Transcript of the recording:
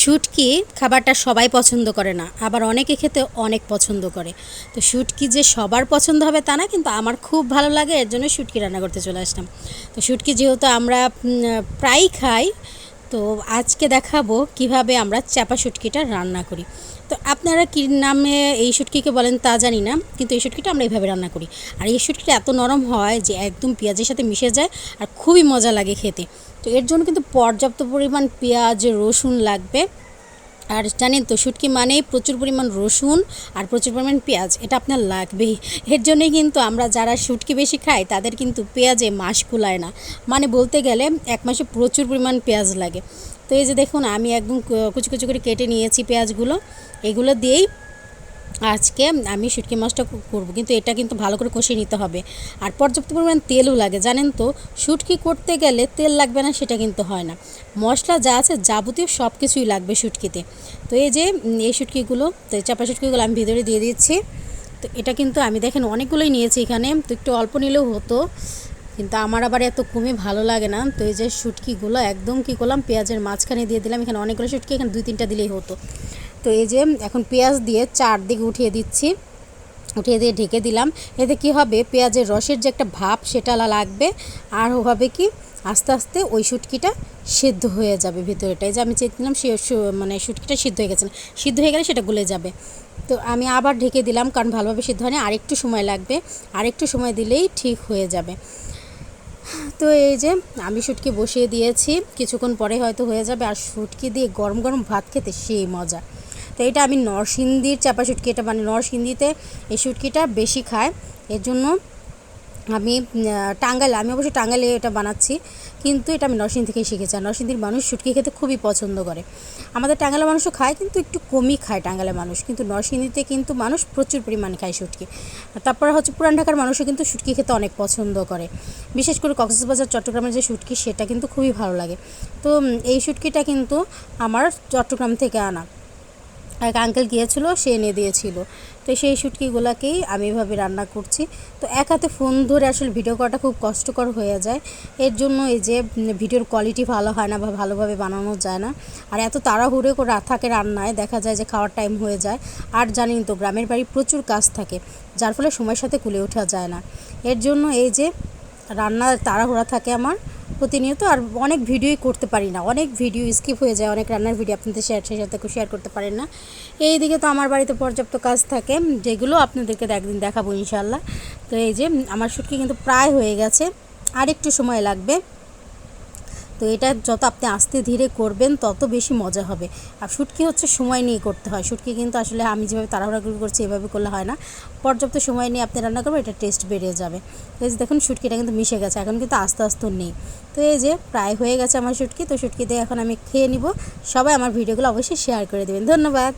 শুটকি খাবারটা সবাই পছন্দ করে না, আবার অনেকে খেতে অনেক পছন্দ করে। তো শুটকি যে সবার পছন্দ হবে তা না, কিন্তু আমার খুব ভালো লাগে, এর জন্য শুটকি রান্না করতে চলে আসলাম। তো শুটকি যেহেতু আমরা প্রায়ই খাই, তো আজকে দেখাবো কীভাবে আমরা চাপা শুটকিটা রান্না করি। তো আপনারা কী নামে এই শুটকিকে বলেন তা জানি না, কিন্তু এই শুটকিটা আমরা এইভাবে রান্না করি। আর এই শুটকিটা এত নরম হয় যে একদম পেঁয়াজের সাথে মিশে যায় আর খুবই মজা লাগে খেতে। তো এর জন্য কিন্তু পর্যাপ্ত পরিমাণ পেঁয়াজ, রসুন লাগবে। আর জানেন তো, শুটকি মানেই প্রচুর পরিমাণ রসুন আর প্রচুর পরিমাণ পেঁয়াজ, এটা আপনার লাগবেই। এর জন্যই কিন্তু আমরা যারা শুটকি বেশি খাই, তাদের কিন্তু পেঁয়াজে মাস কুলায় না। মানে বলতে গেলে, এক মাসে প্রচুর পরিমাণ পেঁয়াজ লাগে। তো এই যে দেখুন, আমি একদম কুচি কুচি করে কেটে নিয়েছি পেঁয়াজগুলো। এগুলো দিয়েই আজকে আমি শুটকি মাছটা করব, কিন্তু এটা কিন্তু ভালো করে কষিয়ে নিতে হবে। আর পর্যাপ্ত পরিমাণ তেলও লাগে, জানেন তো? শুটকি করতে গেলে তেল লাগবে না, সেটা কিন্তু হয় না। মশলা যা আছে, যাবতীয় সব কিছুই লাগবে শুটকিতে। তো এই যে এই শুটকিগুলো, তো চাপা শুটকিগুলো আমি ভিতরে দিয়ে দিচ্ছি। তো এটা কিন্তু আমি দেখেন অনেকগুলোই নিয়েছি এখানে, তো একটু অল্প নিলেও হতো। কিন্তু আমার আবার এত কমে ভালো লাগে না। তো এই যে শুটকিগুলো, একদম কী করলাম, পেঁয়াজের মাঝখানে দিয়ে দিলাম। এখানে অনেকগুলো শুটকি, এখানে দুই তিনটা দিলেই হতো। তো এই যে এখন পেঁয়াজ দিয়ে চারদিকে উঠিয়ে দিচ্ছি, উঠিয়ে দিয়ে ঢেকে দিলাম। এতে কি হবে? পেঁয়াজের রসের যে একটা ভাব সেটা লাগবে, আর হবে কি? আস্তে আস্তে ওই শুটকিটা সিদ্ধ হয়ে যাবে ভিতরেটা। এই যে আমি চেয়েছিলাম সে মানে শুটকিটা সিদ্ধ হয়ে গেছে সিদ্ধ হয়ে গেলে সেটা গলে যাবে। তো আমি আবার ঢেকে দিলাম, কারণ ভালোভাবে সিদ্ধ হয়নি। আরেকটু সময় লাগবে। আরেকটু সময় দিলেই ঠিক হয়ে যাবে। তো এই যে আমি শুটকি বসিয়ে দিয়েছি। কিছুক্ষণ পরে হয়তো হয়ে যাবে। আর শুটকি দিয়ে গরম গরম ভাত খেতে সেই মজা। তো এটা আমি নরসিংদীর চাপা শুটকি এটা মানে নরসিংদীতে এই শুটকিটা বেশি খায়। এর জন্য আমি টাঙ্গাইলে, আমি অবশ্যই টাঙ্গাইলে এটা বানাচ্ছি, কিন্তু এটা আমি নরসিংদী থেকেই শিখেছি। আর নরসিংদীর মানুষ শুটকি খেতে খুবই পছন্দ করে। আমাদের টাঙ্গাইলের মানুষও খায়, কিন্তু একটু কমই খায় টাঙ্গাইলের মানুষ। কিন্তু নরসিংদীতে কিন্তু মানুষ প্রচুর পরিমাণে খায় শুটকি। তারপরে হচ্ছে পুরান ঢাকার মানুষও কিন্তু শুটকি খেতে অনেক পছন্দ করে। বিশেষ করে কক্সবাজার, চট্টগ্রামের যে শুটকি, সেটা কিন্তু খুবই ভালো লাগে। তো এই শুটকিটা কিন্তু আমার চট্টগ্রাম থেকে আনা। এক আঙ্কেল গিয়েছিল, সে এনে দিয়েছিল। তো সেই শুটকিগুলোকেই আমি এভাবে রান্না করছি। তো এক হাতে ফোন ধরে আসলে ভিডিও করাটা খুব কষ্টকর হয়ে যায়। এর জন্য এই যে ভিডিওর কোয়ালিটি ভালো হয় না বা ভালোভাবে বানানো যায় না। আর এত তাড়াহুড়ো করে থাকে রান্নায়, দেখা যায় যে খাওয়ার টাইম হয়ে যায়। আর জানেন তো, গ্রামের বাড়ি প্রচুর কাজ থাকে, যার ফলে সময়ের সাথে কুলে ওঠা যায় না। এর জন্য এই যে, রান্নার তাড়াহুড়া থাকে আমার। প্রতিনিয়ত আর অনেক ভিডিওই করতে পারি না। অনেক ভিডিও স্কিপ হয়ে যায়, অনেক রান্নার ভিডিও আপনাদের শেয়ার সেই সাথে শেয়ার করতে পারেন না। এই দিকে তো আমার বাড়িতে পর্যাপ্ত কাজ থাকে, যেগুলো আপনাদেরকে একদিন দেখাবো ইনশাল্লাহ তো এই যে, আমার শুটকি কিন্তু প্রায় হয়ে গেছে আর একটু সময় লাগবে। তো এটা যত আপনি আস্তে ধীরে করবেন, তত বেশি মজা হবে। আর শুটকি হচ্ছে সময় নিয়ে করতে হয়। শুটকি কিন্তু আসলে আমি যেভাবে তাড়াহুড়া করে করছি, এভাবে করলে হয় না। পর্যাপ্ত সময় নিয়ে আপনি রান্না করবেন, এটা টেস্ট বেড়ে যাবে। তো এই যে দেখুন, শুটকিটা কিন্তু মিশে গেছে। এখন কিন্তু আস্তে আস্তে নেই। তো এই যে প্রায় হয়ে গেছে আমার শুটকি। তো শুটকি দিয়ে এখন আমি খেয়ে নিব। সবাই আমার ভিডিওগুলো অবশ্যই শেয়ার করে দেবেন। ধন্যবাদ।